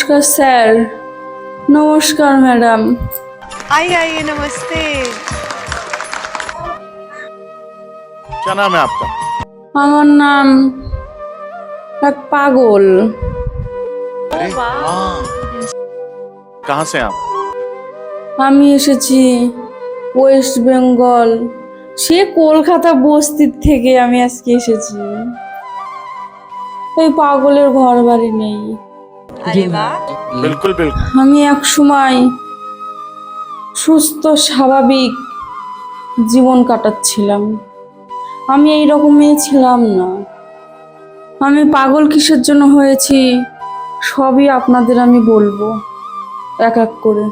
নমস্কার স্যার নমস্কার ম্যাডাম आइए आइए नमस्ते क्या नाम है आपका আমার নাম এক পাগল अरे हाँ कहाँ से आप আমি এসেছি ওয়েস্ট বেঙ্গল সে কলকাতা বস্তির থেকে আমি আজকে এসেছি এই পাগলের ঘর বাড়ি নেই আমি এক সময় সুস্থ স্বাভাবিক জীবন কাটাচ্ছিলাম। আমি এই রকম ছিলাম না। আমি পাগল কিসের জন্য হয়েছি সবই আপনাদের আমি বলব এক এক করে।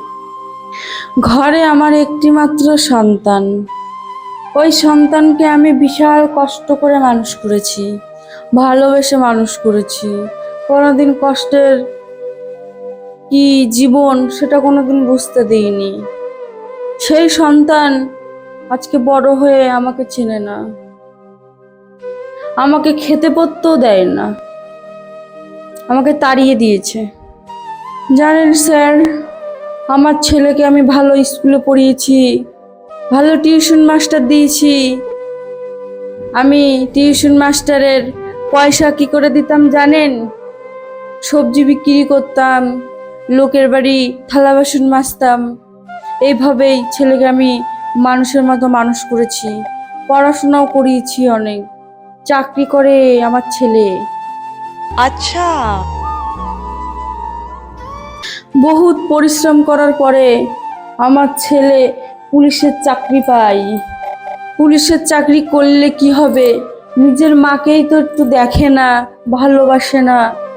ঘরে আমার একটি মাত্র সন্তান। ওই সন্তানকে আমি বিশাল কষ্ট করে মানুষ করেছি ভালোবেসে মানুষ করেছি। কোনোদিন কষ্টের কি জীবন সেটা কোনোদিন বুঝতে দিইনি। সেই সন্তান আজকে বড় হয়ে আমাকে চেনে না। আমাকে খেতে পড়তেও দেয় না। আমাকে তাড়িয়ে দিয়েছে। জানেন স্যার, আমার ছেলেকে আমি ভালো স্কুলে পড়িয়েছি, ভালো টিউশন মাস্টার দিয়েছি। আমি টিউশন মাস্টারের পয়সা কি করে দিতাম জানেন? সবজি বিক্রি করতাম লোকের বাড়ি থালা বাসন মাজতাম। এইভাবেই ছেলেকে আমি মানুষের মতো মানুষ করেছি। পড়াশোনাও করিয়েছি অনেক। চাকরি করে আমার ছেলে। আচ্ছা। বহুত পরিশ্রম করার পরে আমার ছেলে পুলিশের চাকরি পাই পুলিশের চাকরি করলে কি হবে? নিজের মাকেই তো একটু দেখে না ভালোবাসে না।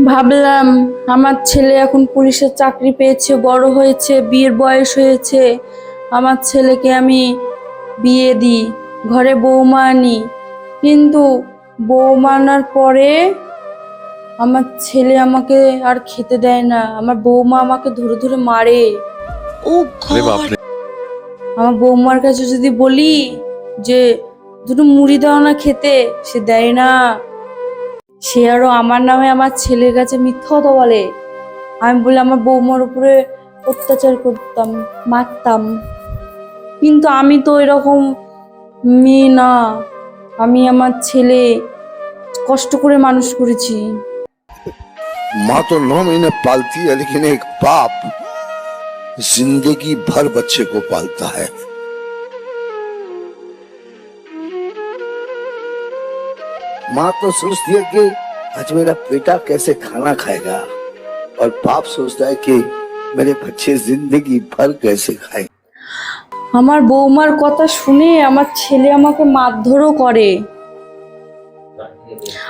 ভাবলাম আমার ছেলে এখন পুলিশের চাকরি পেয়েছে বড় হয়েছে বিয়ের বয়স হয়েছে। আমার ছেলেকে আমি বিয়ে দিই ঘরে বৌমা আনি। কিন্তু বৌমা আনার পরে আমার ছেলে আমাকে আর খেতে দেয় না। আমার বৌমা আমাকে ধরে ধরে মারে। ও আমার বৌমার কাছে যদি বলি যে দুটো মুড়ি দাও না খেতে সে দেয় না। সে আরো আমার নামে আমার ছেলের কাছে মিথ্যা কথা বলে আমি বলে আমার বৌমার উপরে অত্যাচার করতাম মারতাম কিন্তু আমি তো এরকম মেয়ে না আমি আমার ছেলে কষ্ট করে মানুষ করেছি माँ तो नौ महीने पालती है लेकिन एक बाप जिंदगी भर बच्चे को पालता है माँ तो सोचती है कि आज मेरा बेटा कैसे खाना खाएगा और बाप सोचता है कि मेरे बच्चे जिंदगी भर कैसे खाए আমার বৌমার কথা শুনে আমার ছেলে আমাকে মারধরও করে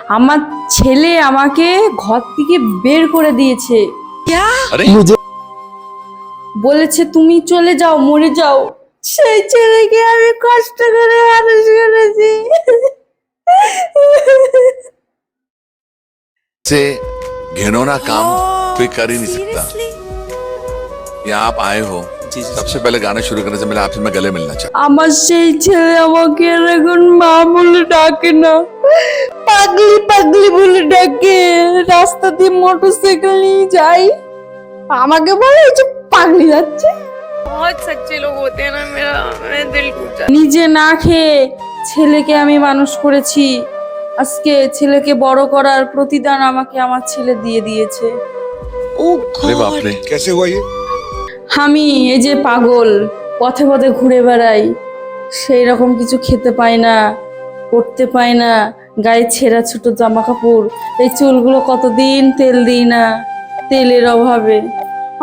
আমার ছেলে আমাকে ঘর থেকে বের করে দিয়েছে क्या अरे বলেছে তুমি চলে যাও মরে যাও সেই ছেলেকে আমি কষ্ট করে মানুষ করেছি से घिनौना काम कोई कर ही नहीं सकता सीरियसली यहाँ आप आए हो सबसे पहले गाना शुरू करने से पहले आपसे मैं गले मिलना चाहता আমার সেই ছেলে আমাকে আর এখন মা বলে ডাকে না পাগলি পাগলি বলে ডাকে রাস্তা দিয়ে মোটর সাইকেল নিয়ে যাই আমাকে বলে এই যে পাগলি যাচ্ছে बहुत सच्चे लोग होते हैं ना मेरा मेरा दिल टूट जाता নিজে না খেয়ে ছেলেকে আমি মানুষ করেছি। আজকে ছেলেকে বড় করার প্রতিদান আমাকে আমার ছেলে দিয়ে দিয়েছে। আমি এই যে পাগল পথে পথে ঘুরে বেড়াই সেই রকম কিছু খেতে পাই না পড়তে পাই না গায়ে ছেঁড়া ছোট জামা কাপড় এই চুলগুলো কতদিন তেল দিই না তেলের অভাবে।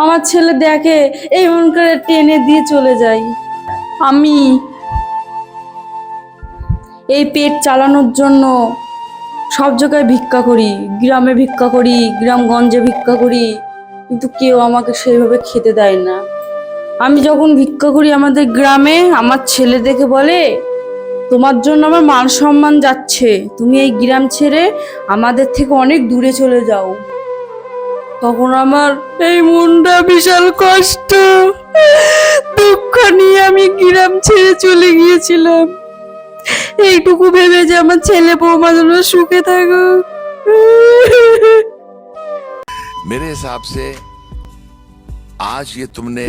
আমার ছেলে দেখে এই মন করে টেনে দিয়ে চলে যাই। আমি এই পেট চালানোর জন্য সব জায়গায় ভিক্ষা করি, গ্রামে ভিক্ষা করি, গ্রামগঞ্জে ভিক্ষা করি, কিন্তু কেউ আমাকে সেইভাবে খেতে দেয় না। আমি যখন ভিক্ষা করি আমাদের গ্রামে, আমার ছেলে দেখে বলে, তোমার জন্য আমার মান সম্মান যাচ্ছে, তুমি এই গ্রাম ছেড়ে আমাদের থেকে অনেক দূরে চলে যাও। তখন আমার এই মনটা বিশাল কষ্ট, দুঃখ নিয়ে আমি গ্রাম ছেড়ে চলে গিয়েছিলাম। এইটুকু ভেবে যে আমার ছেলে বৌমা যেন সুখে থাকুক मेरे हिसाब से आज ये तुमने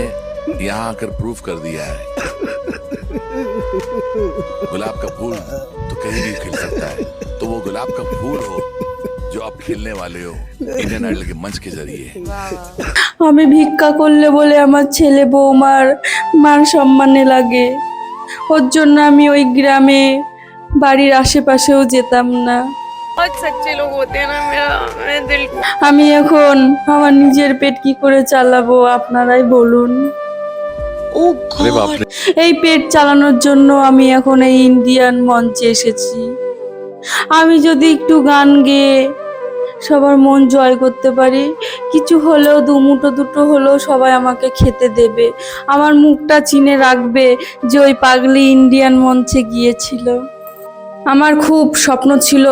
यहाँ आकर प्रूव कर दिया है गुलाब का फूल तो कहीं भी खिल सकता है तो वो गुलाब का फूल हो जो आप खेलने वाले हो इंडियन आइडल के मंच के जरिए আমি ভিক্ষা করলে বলে আমার ছেলে বৌমার মান সম্মানে লাগে ওর জন্য আমি ওই গ্রামে বাড়ির আশেপাশেও যেতাম না। আমি এখন আমার নিজের পেট কি করে চালাবো আপনারাই বলুন। এই পেট চালানোর জন্য আমি এখন এই ইন্ডিয়ান মঞ্চে এসেছি। আমি যদি একটু গান গেয়ে সবার মন জয় করতে পারি। কিছু হলেও, দু দুমুটো দুটো হলেও সবাই আমাকে খেতে দেবে। আমার মুখটা চিনে রাখবে যে ওই পাগলি ইন্ডিয়ান মঞ্চে গিয়েছিল। আমার খুব স্বপ্ন ছিল,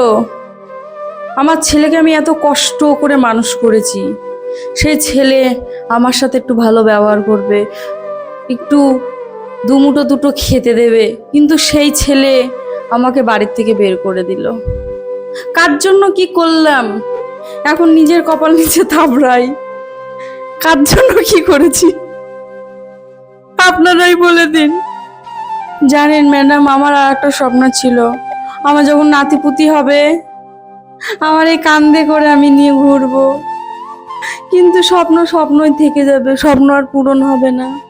আমার ছেলেকে আমি এত কষ্ট করে মানুষ করেছি। সেই ছেলে আমার সাথে একটু ভালো ব্যবহার করবে, একটু দু দুমুটো দুটো খেতে দেবে। কিন্তু সেই ছেলে আমাকে বাড়ির থেকে বের করে দিল। কার জন্য কি করলাম? এখন নিজের কপাল নিচে থাবড়াই। কার জন্য কি করেছি? আপনারাই বলে দিন। জানেন ম্যাডাম আমার আর একটা স্বপ্ন ছিল। আমার যখন নাতিপুতি হবে আমার এই কান্দে করে আমি নিয়ে ঘুরবো। কিন্তু স্বপ্ন স্বপ্নই থেকে যাবে স্বপ্ন আর পূরণ হবে না।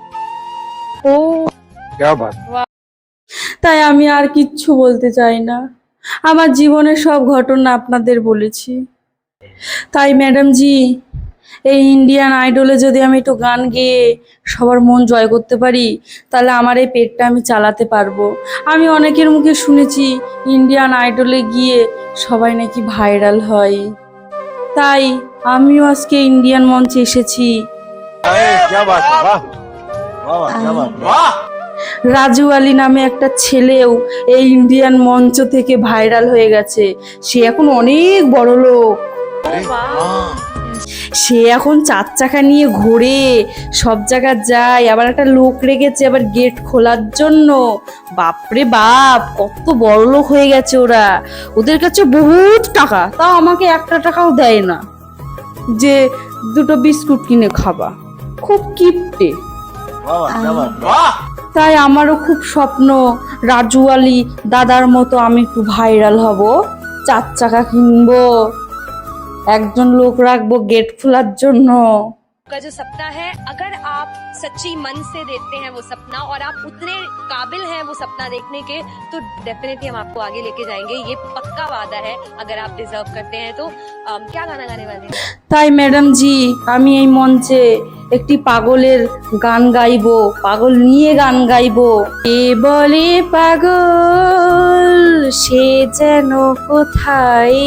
ও। তাই আমি আর কিচ্ছু বলতে চাই না। আমার জীবনের সব ঘটনা আপনাদের বলেছি। তাই ম্যাডাম জি এই ইন্ডিয়ান আইডলে যদি আমি একটু গান গেয়ে সবার মন জয় করতে পারি তাহলে আমার এই পেটটা আমি চালাতে পারব। আমি অনেকের মুখে শুনেছি ইন্ডিয়ান আইডলে গিয়ে সবাই নাকি ভাইরাল হয়। তাই আমিও আজকে ইন্ডিয়ান মঞ্চে এসেছি। রাজু আলী নামে একটা ছেলেও এই ইন্ডিয়ান মঞ্চ থেকে ভাইরাল হয়ে গেছে। সে এখন অনেক বড় লোক সে এখন চার চাকা নিয়ে ঘোরে সব জায়গা যায় আবার একটা লোক রেখেছে আবার গেট খোলার জন্য। বাপরে বাপ কত বড় লোক হয়ে গেছে ওরা। ওদের কাছে বহুত টাকা তাও আমাকে একটা টাকাও দেয় না। যে দুটো বিস্কুট কিনে খাবা খুব কিপটে। তাই আমারও খুব স্বপ্ন রাজু আলী দাদার মতো আমি একটু ভাইরাল হব চার চাকা কিনবো। একজন লোক রাখবো গেট খোলার জন্য का जो सपना है अगर आप सच्ची मन से देखते हैं वो सपना और आप उतने काबिल हैं वो सपना देखने के तो डेफिनेटली हम आपको आगे लेके जाएंगे ये पक्का वादा है अगर आप डिजर्व करते हैं तो अम, क्या गाना गाने वाले हैं তাই ম্যাডাম জি আমি এই মঞ্চে একটি পাগলের গান গাইবো পাগল নিয়ে গান গাইবো এ বলে পাগল সে যেন কোথায়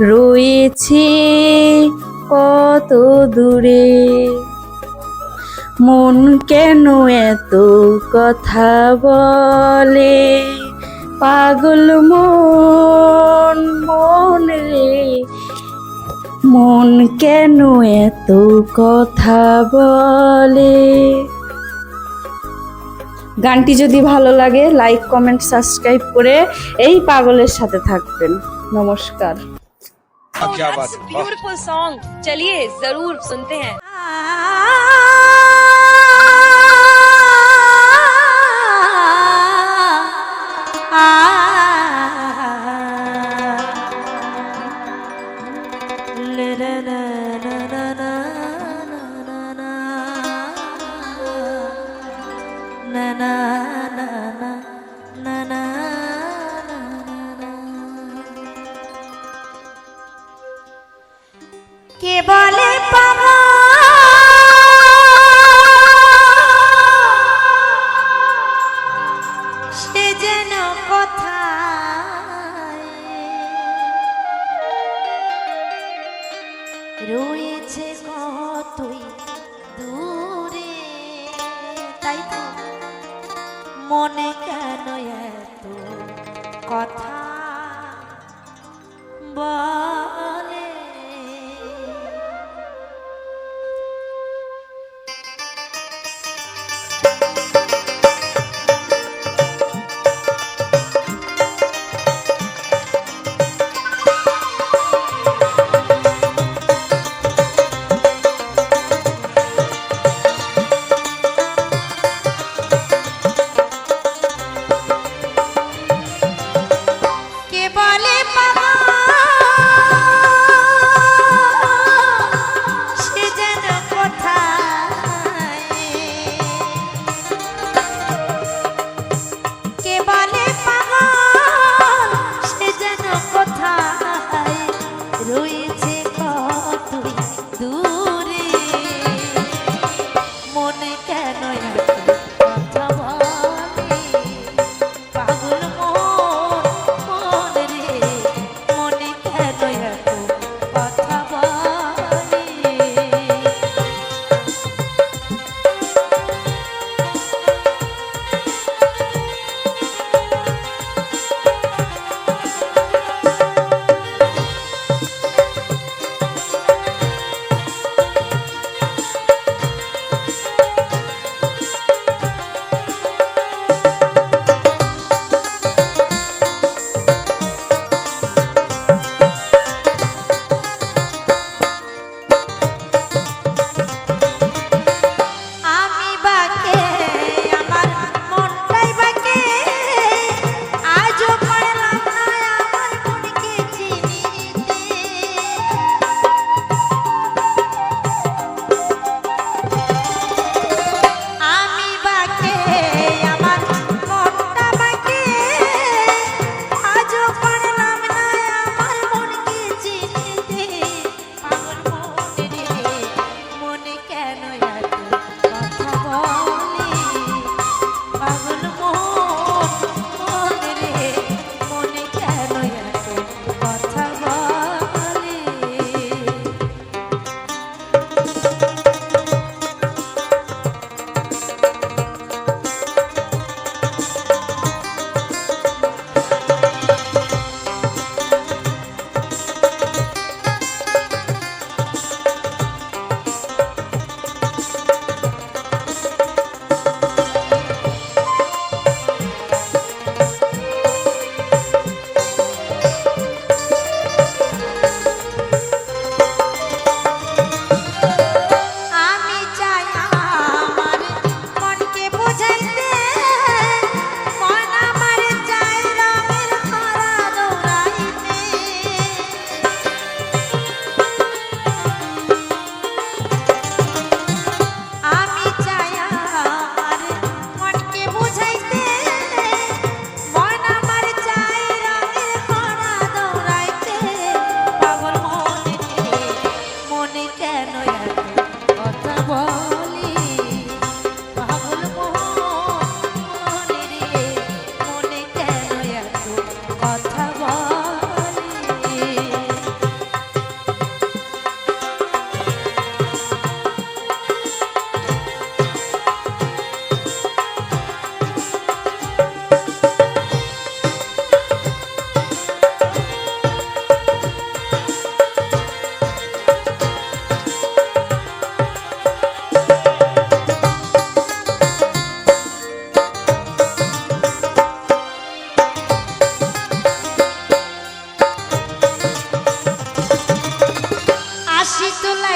রয়েছে কত দূরে। মন কেন এত কথা বলে? পাগল মন মন রে। মন কেন এত কথা বলে? গানটি যদি ভালো লাগে লাইক কমেন্ট সাবস্ক্রাইব করে এই পাগলের সাথে থাকবেন। নমস্কার। oh, क्या बात ब्यूटीफुल सॉन्ग चलिए ज़रूर सुनते हैं রয়েছে কতই দূরে? তাই তো মনে কেন এত কথা বলে?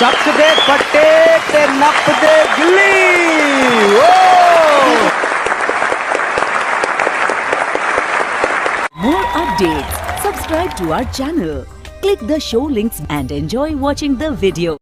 चक दे फट्टे ते नप दे गिल्ली ओ More updates subscribe to our channel click the show links and enjoy watching the video